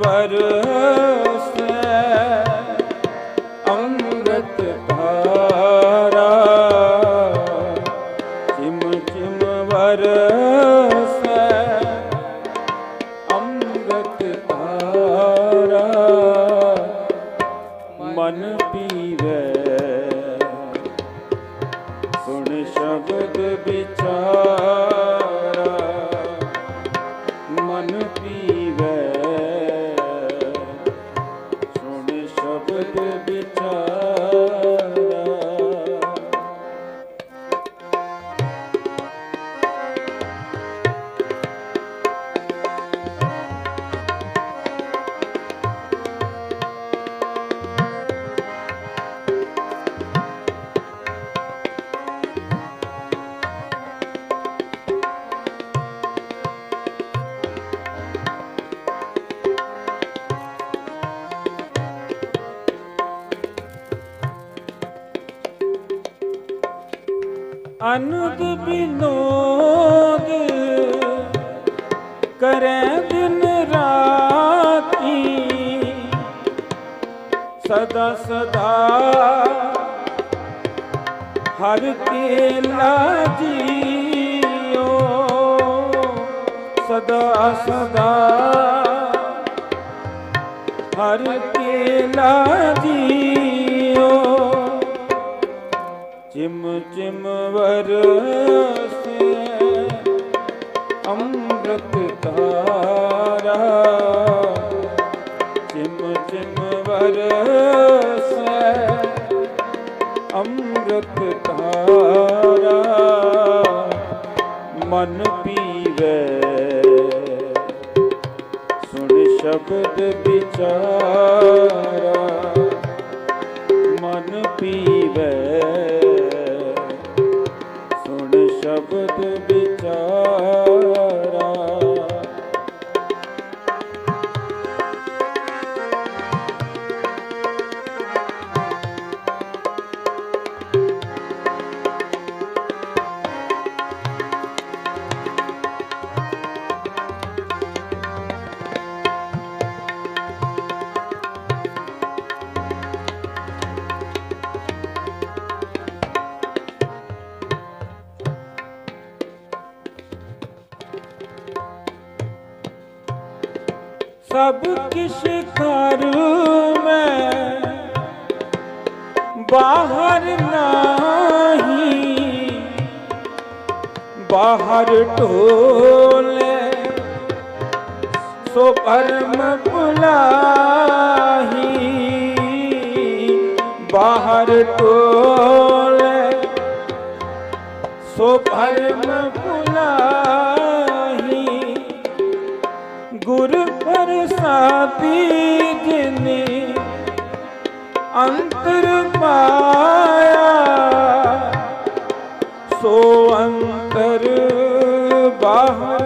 ਬਰਸੈ ਅੰਮ੍ਰਿਤ ਧਾਰਾ ਚਿਮ ਚਿਮ ਵਰਸੈ। ਅੰਮ੍ਰਿਤ ਧਾਰਾ ਮਨ ਪੀਵੈ ਅਨੁਦ ਬਿਨੋਦ ਕਰੈ ਦਿਨ ਰਾਤੀ। ਸਦਾ ਸਦਾ ਹਰ ਕੇ ਲਾਜੀਓ ਸਦਾ ਸਦਾ ਹਰ ਕੇ ਲਾਜੀਓ ਚਿਮ ਚਿਮ ਵਰਸੇ, ਅੰਮ੍ਰਿਤ ਧਾਰਾ। ਚਿਮ ਚਿਮ ਵਰਸੇ, ਅੰਮ੍ਰਿਤ ਧਾਰਾ। ਮਨ ਪੀਵੇ। ਸੁਣ ਸ਼ਬਦ ਵਿਚਾਰਾ। ਮਨ ਪੀਵੇ। ਸਭ ਕਿਛ ਕਰ ਮੈਂ। ਬਾਹਰ ਨਹੀਂ ਬਾਹਰ ਢੋਲੇ ਸੋ ਪਰਮ ਭੁਲਾਹੀ। ਬਾਹਰ ਢੋਲੇ ਪ੍ਰਸਾਦੀ ਜਿਨੇ ਅੰਤਰ ਪਾਇਆ, ਸੋ ਅੰਤਰ ਬਾਹਰ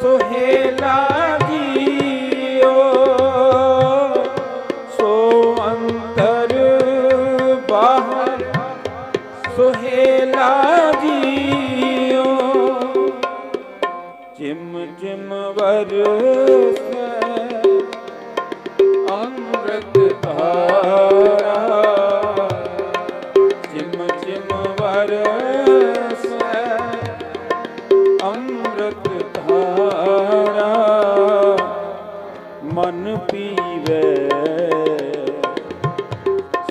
ਸੁਹੇਲਾ ਜੀਓ ਸੋ ਅੰਤਰ ਬਾਹਰ ਸੁਹੇਲਾ ਜੀਓ ਜਿਮ ਜਿਮ ਵਰਸੈ ਅੰਮ੍ਰਿਤ ਧਾਰਾ। ਜਿਮ ਅੰਮ੍ਰਿਤ ਧਾਰਾ। ਮਨ ਪੀਵੇ।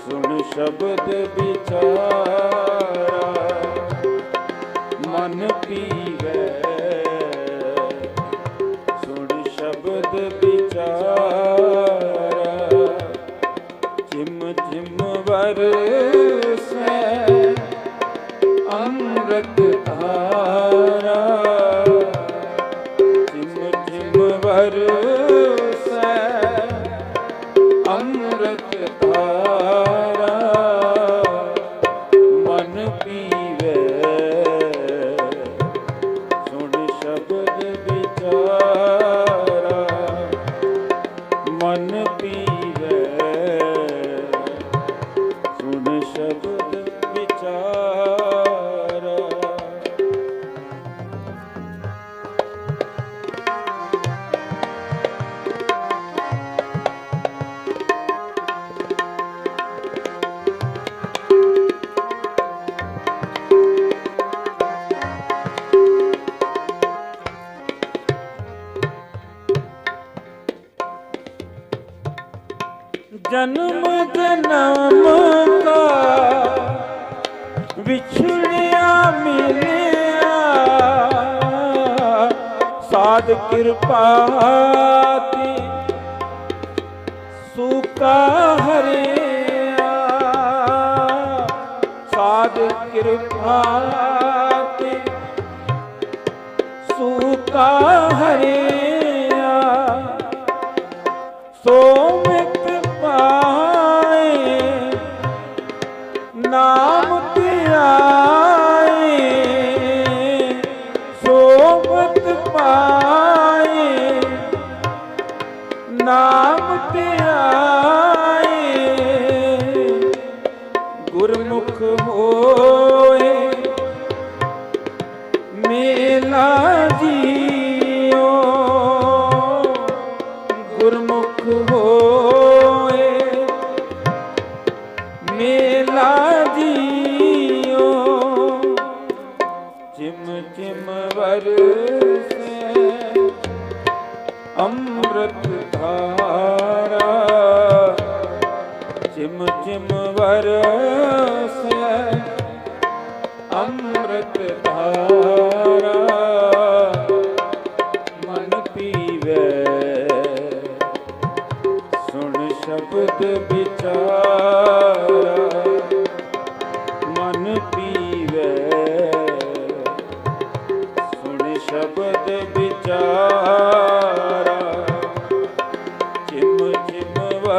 ਸੁਣ ਸ਼ਬਦ ਵਿਚਾਰਾ। ਸ਼ਬਦ ਵਿਚਾਰਾ ਜਿਮ ਜਿਮ ਵਰਸੈ ਅੰਮ੍ਰਿਤ ਧਾਰਾ। ਜਿਮ ਜਿਮ ਵਰਸੈ ਅੰਮ੍ਰਿਤ ਧਾਰਾ। ਜਨਮ ਜਨਮ ਕਾ ਵਿਛੜਿਆ ਮਿਲਿਆ। ਸਾਧ ਕਿਰਪਾ ਤੀ ਸੁਕਾ ਹਰਿਆ। ਸਾਧ ਕਿਰਪਾ ਤੀ ਸੁਕਾ ਹਰਿਆ। ਸੋ ਅੰਮ੍ਰਿਤ ਧਾਰਾ ਚਿਮ ਚਿਮ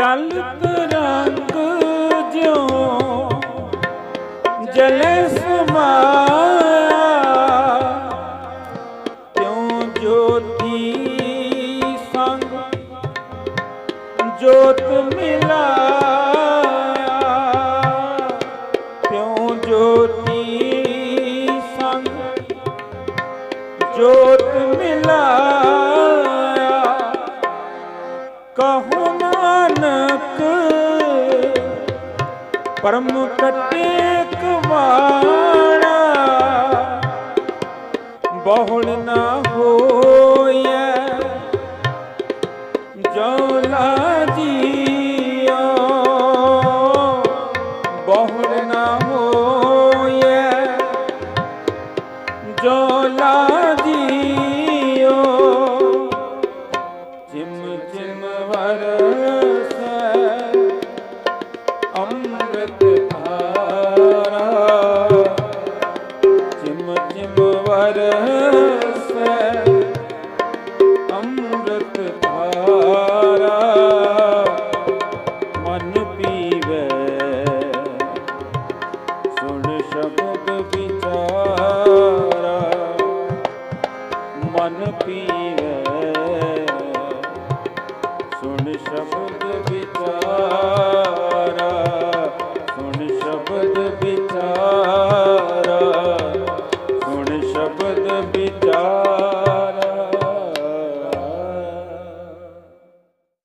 ਜਲ ਤਰੰਗ ਜਿਉ ਜਲੇ ਸਮਾਇਆ ਤਿਉ ਜੋਤੀ ਸੰਗ ਜੋਤ ਮਿਲਾ? ਪਰਮ ਕਟੇ ਕਵਾਣਾ ਬਹੁੜ ਨਾ ਹੋਇਆ ਜੋ ਲਾਜੀਓ ਬਹੁੜ ਨਾ ਹੋਇਐ ਹਿਮ ਵਰਸੈ ਅੰਮ੍ਰਿਤ ਧਾਰਾ ਮਨ ਪੀਵੇ ਸੁਣ ਸ਼ਬਦ ਵਿਚਾਰਾ ਮਨ ਪੀਵੇ ਸੁਣ ਸ਼ਬਦ